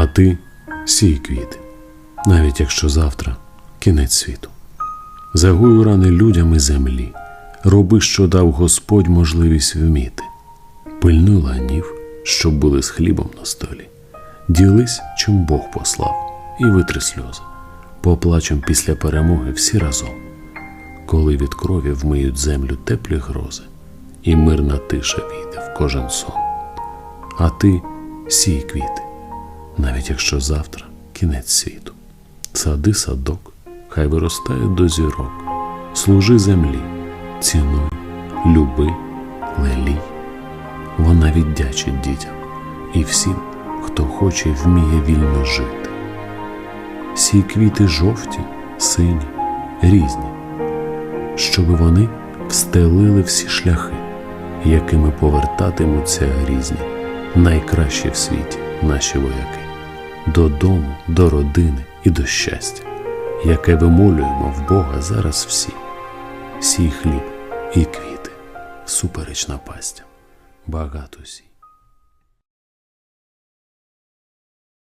А ти сій квіти, навіть якщо завтра кінець світу. Загуй рани людям і землі, роби, що дав Господь можливість вміти. Пильнуй ланів, щоб були з хлібом на столі. Ділись, чим Бог послав, і витри сльози. Поплачем після перемоги всі разом, коли від крові вмиють землю теплі грози, і мирна тиша війде в кожен сон. А ти сій квіти, навіть якщо завтра кінець світу. Сади садок, хай виростає до зірок, служи землі, цінуй, люби, лелій. Вона віддячить дітям і всім, хто хоче і вміє вільно жити. Сі квіти жовті, сині, різні, щоби вони встелили всі шляхи, якими повертатимуться грізні, найкращі в світі наші вояки, додому, до родини і до щастя, яке вимолюємо в Бога зараз всі, сій хліб і квіти, суперечна пастя, багато сій.